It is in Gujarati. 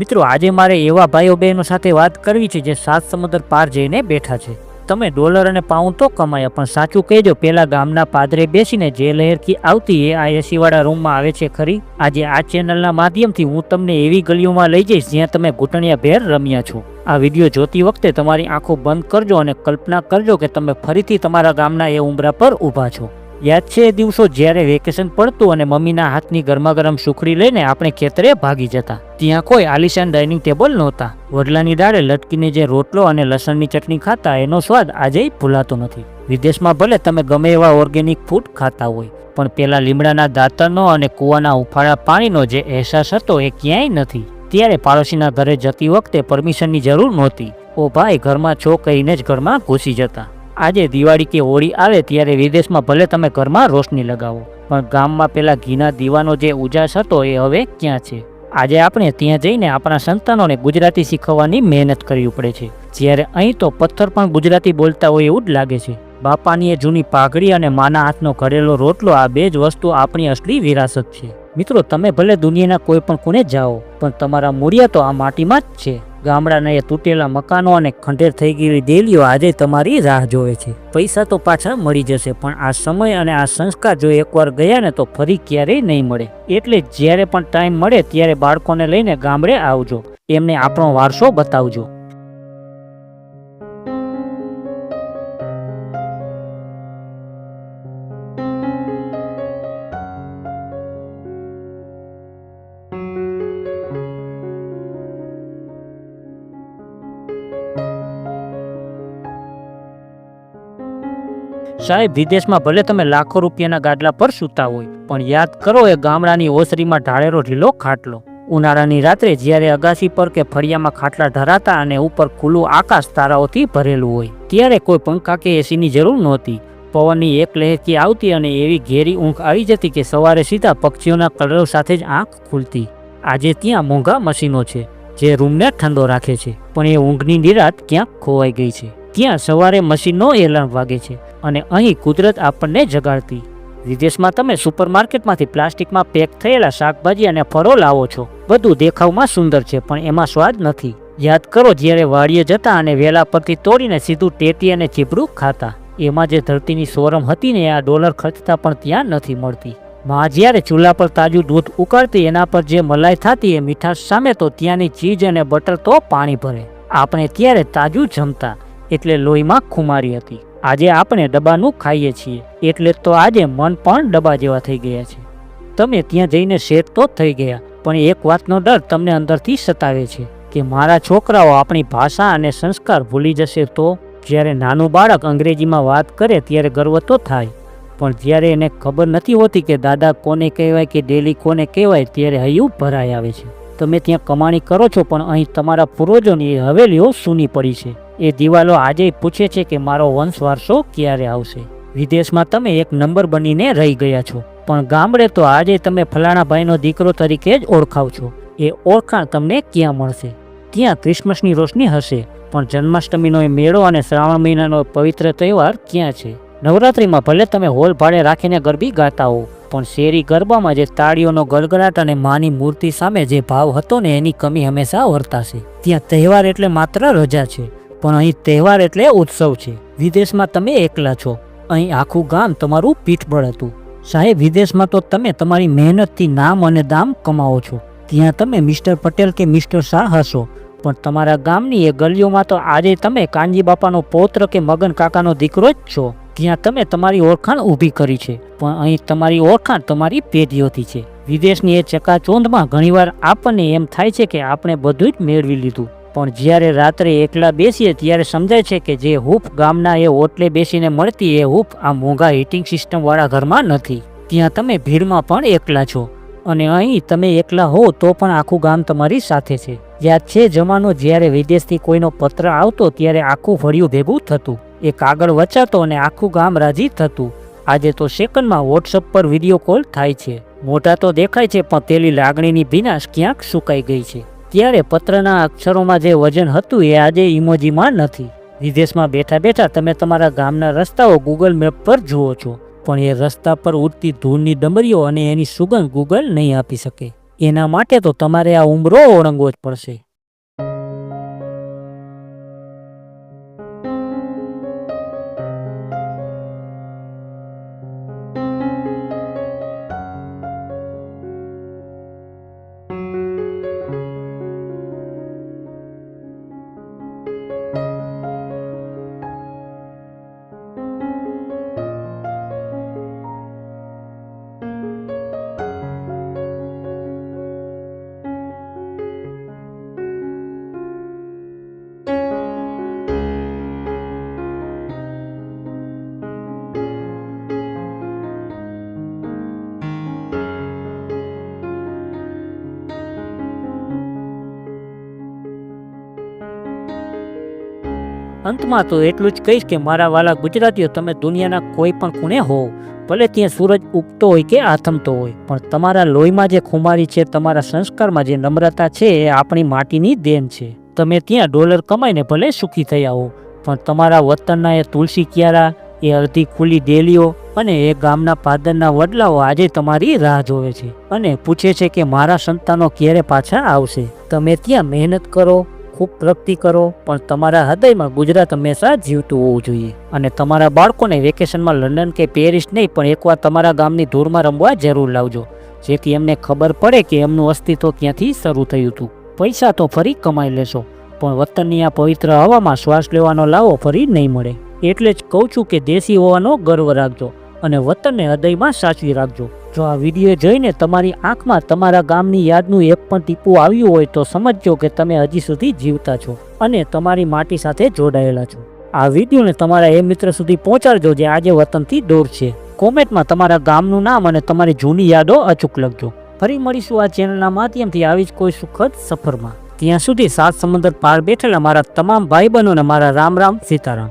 મિત્રો, આજે મારે એવા ભાઈઓ બહેનો સાથે વાત કરવી છે જે સાત સમુદ્ર પાર જઈને બેઠા છે. તમે ડોલર અને પાઉન્ડ તો કમાયા, પણ સાચું કહેજો, પેલા ગામના પાદરે બેસીને જે લહેરથી આવતી એ આ એસી વાળા રૂમમાં આવે છે ખરી? આજે આ ચેનલના માધ્યમથી હું તમને એવી ગલીઓમાં લઈ જઈશ જ્યાં તમે ઘૂંટણિયા ભેર રમ્યા છો. આ વીડિયો જોતી વખતે તમારી આંખો બંધ કરજો અને કલ્પના કરજો કે તમે ફરીથી તમારા ગામના એ ઉંબરા પર ઊભા છો. યાદ છે એ દિવસો જ્યારે વેકેશન પડતું અને મમ્મીના હાથની ગરમા ગરમ સુખડી લઈને આપણે ખેતરે ભાગી જતા. ત્યાં કોઈ આલિશાન ડાઇનિંગ ટેબલ નહોતા. વડલાની દાળે લટકીને જે રોટલો અને લસણની ચટણી ખાતા એનો સ્વાદ આજે ભૂલાતો નથી. વિદેશમાં ભલે તમે ગમે એવા ઓર્ગેનિક ફૂડ ખાતા હોય, પણ પેલા લીમડાના દાંતરનો અને કૂવાના ઉફાળા પાણીનો જે અહેસાસ હતો એ ક્યાંય નથી. ત્યારે પાડોશીના ઘરે જતી વખતે પરમિશનની જરૂર નહોતી. ઓ ભાઈ, ઘરમાં છો કહીને જ ઘરમાં ઘૂસી જતા. આજે દિવાળી કે હોળી આવે ત્યારે વિદેશમાં ભલે તમે ઘરમાં રોશની લગાવો, પણ ગામમાં પેલા ઘીના દીવાનો જે ઉજાસ હતો એ હવે ક્યાં છે? આજે આપણે ત્યાં જઈને આપણા સંતાનોને ગુજરાતી શીખવવાની મહેનત કરવી પડે છે. જ્યારે અહીં તો પથ્થર પણ ગુજરાતી બોલતા હોય એવું જ લાગે છે. બાપાની જૂની પાઘડી અને માના હાથનો ઘરેલો રોટલો આ બે જ વસ્તુ આપણી અસલી વિરાસત છે. મિત્રો, તમે ભલે દુનિયાના કોઈ પણ ખૂણે જાઓ, પણ તમારા મૂળિયા તો આ માટીમાં જ છે. ગામડાના એ તૂટેલા મકાનો અને ખંડેર થઈ ગયેલી દેલીઓ આજે તમારી રાહ જોવે છે. પૈસા તો પાછા મળી જશે, પણ આ સમય અને આ સંસ્કાર જો એકવાર ગયા ને તો ફરી ક્યારેય નહીં મળે. એટલે જ્યારે પણ ટાઈમ મળે, ત્યારે બાળકોને લઈને ગામડે આવજો. એમને આપણો વારસો બતાવજો. સાહેબ, વિદેશમાં ભલે તમે લાખો રૂપિયાના ગાડલા પર સૂતા હોય, પણ યાદ કરો એ ગામડાની ઓસરીમાં ઢાળેલો ઢીલો ખાટલો. ઉનાળાની રાત્રે જ્યારે અગાસી પર કે ફળિયામાં ખાટલા ધરાતા અને ઉપર ખુલ્લું આકાશ તારાઓથી ભરેલું હોય, ત્યારે કોઈ પંખા કે એસીની જરૂર નહોતી. પવનની એક લહેરકી આવતી અને એવી ઘેરી ઊંઘ આવી જતી કે સવારે સીધા પક્ષીઓના કલરવ સાથે જ આંખ ખુલતી. આજે ત્યાં મોંઘા મશીનો છે, જે રૂમને ઠંડો રાખે છે, પણ એ ઊંઘની નિરાત ક્યાંક ખોવાઈ ગઈ છે. ત્યાં સવારે મશીનનો એલાર્મ વાગે છે અને અહીં કુદરત આપણને જગાડતી. વિદેશમાં તમે સુપરમાર્કેટમાંથી પ્લાસ્ટિકમાં પેક થયેલા શાકભાજી અને ફળો લાવો છો. બધું દેખાવમાં સુંદર છે, પણ એમાં સ્વાદ નથી. યાદ કરો, જ્યારે વાડીએ જતા અને વેલા પરથી તોડીને સીધું ટેટી અને ચીપડું ખાતા. એમાં જે ધરતીની સોરમ હતી ને, આ ડોલર ખર્ચતા પણ ત્યાં નથી મળતી. માં જ્યારે ચૂલા પર તાજું દૂધ ઉકાળતી, એના પર જે મલાઈ થતી, એ મીઠાશ સામે તો ત્યાંની ચીજ અને બટર તો પાણી ભરે. આપણે ત્યારે તાજું જમતા. એટલે લોહીમાં ખુમારી હતી. આજે આપણે ડબ્બાનું ખાઈએ છીએ, એટલે તો આજે મન પણ ડબ્બા જેવા થઈ ગયા છે. તમે ત્યાં જઈને શેર તો થઈ ગયા, પણ એક વાતનો ડર તમને અંદરથી સતાવે છે કે મારા છોકરાઓ આપણી ભાષા અને સંસ્કાર ભૂલી જશે તો? જ્યારે નાનું બાળક અંગ્રેજીમાં વાત કરે ત્યારે ગર્વ તો થાય, પણ જ્યારે એને ખબર નથી હોતી કે દાદા કોને કહેવાય કે ડેલી કોને કહેવાય ત્યારે હૈયું ભરાઈ આવે છે. તમે ત્યાં કમાણી કરો છો, પણ અહીં તમારા પૂર્વજોની હવેલીઓ સૂની પડી છે. એ દિવાલો આજે પૂછે છે કે મારો વંશ વારસો ક્યારે આવશે? વિદેશમાં તમે એક નંબર બનીને રહી ગયા છો. પણ ગામડે તો આજે તમે ફલાણા ભાઈનો દીકરો તરીકે જ ઓળખાવ છો. એ ઓળખાણ તમને ક્યાં મળશે? ત્યાં ક્રિસમસની રોશની હશે. પણ જન્માષ્ટમીનો એ મેળો અને શ્રાવણ મહિનાનો પવિત્ર તહેવાર ક્યાં છે? નવરાત્રિમાં ભલે તમે હોલ ભાડે રાખીને ગરબી ગાતા હો, પણ શેરી ગરબામાં જે તાળીઓનો ગળગડાટ અને માની મૂર્તિ સામે જે ભાવ હતો ને એની કમી હંમેશા વર્તાશે. ત્યાં તહેવાર એટલે માત્ર રજા છે. પણ અહીં તહેવાર એટલે ઉત્સવ છે. વિદેશમાં તમે એકલા છો. અહીં આખું ગામ તમારું પીઠબળ હતું. સાહેબ, વિદેશમાં તો તમે તમારી મહેનતથી નામ અને દામ કમાવો છો. ત્યાં તમે મિસ્ટર પટેલ કે મિસ્ટર શાહ હશો. પણ તમારા ગામની એ ગલીઓમાં તો આજે તમે કાનજી બાપાનો પૌત્ર કે મગન કાકાનો દીકરો જ છો. ત્યાં તમે તમારી ઓળખાણ ઊભી કરી છે. પણ અહીં તમારી ઓળખાણ તમારી પેઢીઓથી છે. વિદેશની એ ચકાચોંધમાં ઘણીવાર આપણને એમ થાય છે કે આપણે બધું જ મેળવી લીધું. પણ જ્યારે રાત્રે એકલા બેસીએ ત્યારે સમજાય છે કે જે હૂફ ગામના એ ઓટલે બેસીને મળતી એ હૂફ આ મોંઘા હીટિંગ સિસ્ટમવાળા ઘરમાં નથી. ત્યાં તમે ભીડમાં પણ એકલા છો અને અહીં તમે એકલા હો તો પણ આખું ગામ તમારી સાથે છે. યાદ છે જમાનો જ્યારે વિદેશથી કોઈનો પત્ર આવતો ત્યારે આખું ફળિયું ભેગું થતું. એ કાગળ વચાતો અને આખું ગામ રાજી થતું. આજે તો સેકન્ડમાં વોટ્સઅપ પર વીડિયો કોલ થાય છે. મોટા તો દેખાય છે પણ તેલી લાગણીની ભીનાશ ક્યાંક સુકાઈ ગઈ છે. ત્યારે પત્રના અક્ષરોમાં જે વજન હતું એ આજે ઇમોજીમાં નથી. વિદેશમાં બેઠા બેઠા તમે તમારા ગામના રસ્તાઓ ગૂગલ મેપ પર જુઓ છો, પણ એ રસ્તા પર ઉડતી ધૂળની ડમરીઓ અને એની સુગંધ ગૂગલ નહીં આપી શકે. એના માટે તો તમારે આ ઉમરો ઓળંગવો જ પડશે. અંતમાં તો એટલું જ કહીશ કે મારા વાલા ગુજરાતીઓ તમે દુનિયાના કોઈ પણ ખૂણે હોવ ભલે ત્યાં સૂરજ ઉગતો હોય કે આથમતો હોય, પણ તમારા લોહીમાં જે ખુમારી છે, તમારા સંસ્કારમાં જે નમ્રતા છે, એ આપણી માટીની દેન છે. તમે ત્યાં ડોલર કમાઈને ભલે સુખી થયા હો, પણ તમારા વતનના એ તુલસી ક્યારા, એ અડધી ખુલ્લી ડેલીઓ અને એ ગામના પાદરના વડલાઓ આજે તમારી રાહ જોવે છે અને પૂછે છે કે મારા સંતાનો ક્યારે પાછા આવશે. તમે ત્યાં મહેનત કરો ખૂબ પ્રગતિ કરો, પણ તમારા હૃદયમાં ગુજરાત હંમેશા જીવતું હોવું જોઈએ. અને તમારા બાળકોને વેકેશનમાં લંડન કે પેરિસ નહીં, પણ એકવાર તમારા ગામની ધૂળમાં રમવા જરૂર લાવજો, જેથી એમને ખબર પડે કે એમનું અસ્તિત્વ ક્યાંથી શરૂ થયું હતું. પૈસા તો ફરી કમાઈ લેશો, પણ વતનની આ પવિત્ર હવામાં શ્વાસ લેવાનો લાવો ફરી નહીં મળે. એટલે જ કહું છું કે દેશી હોવાનો ગર્વ રાખજો અને વતનને હૃદયમાં સાચવી રાખજો. જો આ વીડિયો જોઈને તમારી આંખમાં તમારા ગામની યાદનું એક પણ ટીપું આવ્યું હોય તો સમજજો કે તમે હજી સુધી જીવતા છો અને તમારી માટી સાથે જોડાયેલા છો. આ વિડીયોને તમારા એ મિત્ર સુધી પહોંચાડજો જે આજે વતનથી દૂર છે. કોમેન્ટમાં તમારા ગામનું નામ અને તમારી જૂની યાદો અચૂક લખજો. ફરી મળીશું આ ચેનલના માધ્યમથી આવી જ કોઈ સુખદ સફરમાં. ત્યાં સુધી સાત સમંદર પાર બેઠેલા મારા તમામ ભાઈ બહેનોને મારા રામ રામ સીતારામ.